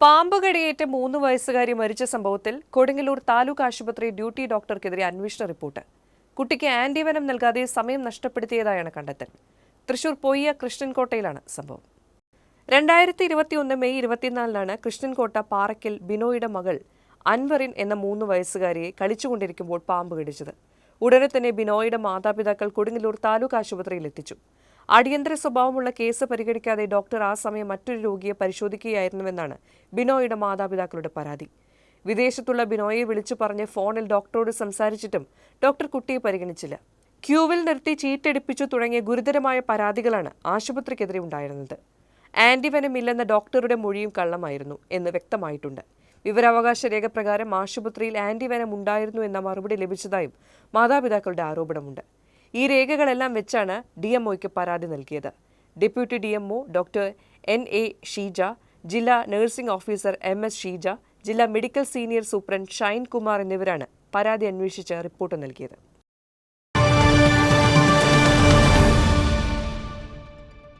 പാമ്പ് കടിയേറ്റ് മൂന്ന് വയസ്സുകാരി മരിച്ച സംഭവത്തിൽ കൊടുങ്ങല്ലൂർ താലൂക്ക് ആശുപത്രി ഡ്യൂട്ടി ഡോക്ടർക്കെതിരെ അന്വേഷണ റിപ്പോർട്ട്. കുട്ടിക്ക് ആന്റിവനം നൽകാതെ സമയം നഷ്ടപ്പെടുത്തിയതായാണ് കണ്ടെത്തൽ. തൃശൂർ പൊയ്യ കൃഷ്ണൻകോട്ടയിലാണ് സംഭവം. രണ്ടായിരത്തി ഇരുപത്തിയൊന്ന് മെയ് ഇരുപത്തിനാലിനാണ് കൃഷ്ണൻകോട്ട പാറയ്ക്കൽ ബിനോയുടെ മകൾ അൻവറിൻ എന്ന മൂന്ന് വയസ്സുകാരിയെ കളിച്ചുകൊണ്ടിരിക്കുമ്പോൾ പാമ്പ് കടിച്ചത് ഉടനെ തന്നെ ബിനോയുടെ മാതാപിതാക്കൾ കൊടുങ്ങല്ലൂർ താലൂക്ക് ആശുപത്രിയിൽ എത്തിച്ചു അടിയന്തര സ്വഭാവമുള്ള കേസ് പരിഗണിക്കാതെ ഡോക്ടർ ആ സമയം മറ്റൊരു രോഗിയെ പരിശോധിക്കുകയായിരുന്നുവെന്നാണ് ബിനോയുടെ മാതാപിതാക്കളുടെ പരാതി. വിദേശത്തുള്ള ബിനോയെ വിളിച്ചു പറഞ്ഞ് ഫോണിൽ ഡോക്ടറോട് സംസാരിച്ചിട്ടും ഡോക്ടർ കുട്ടിയെ പരിഗണിച്ചില്ല. ക്യൂവിൽ നിർത്തി ചീറ്റടിപ്പിച്ചു തുടങ്ങിയ ഗുരുതരമായ പരാതികളാണ് ആശുപത്രിക്കെതിരെ ഉണ്ടായിരുന്നത്. ആന്റിവനം ഇല്ലെന്ന ഡോക്ടറുടെ മൊഴിയും കള്ളമായിരുന്നു എന്ന് വ്യക്തമായിട്ടുണ്ട്. വിവരാവകാശ രേഖ പ്രകാരം ആശുപത്രിയിൽ ആന്റിവനം ഉണ്ടായിരുന്നു എന്ന മറുപടി ലഭിച്ചതായും മാതാപിതാക്കളുടെ ആരോപണമുണ്ട്. ഈ രേഖകളെല്ലാം വെച്ചാണ് ഡി എംഒയ്ക്ക് പരാതി നൽകിയത്. Deputy D M O doctor N A Sheeja ജില്ലാ nursing officer M S Sheeja ജില്ലാ medical senior superintendent Shine Kumar എന്നിവരാണ് പരാതി അന്വേഷിച്ച് റിപ്പോർട്ട് നൽകിയത്.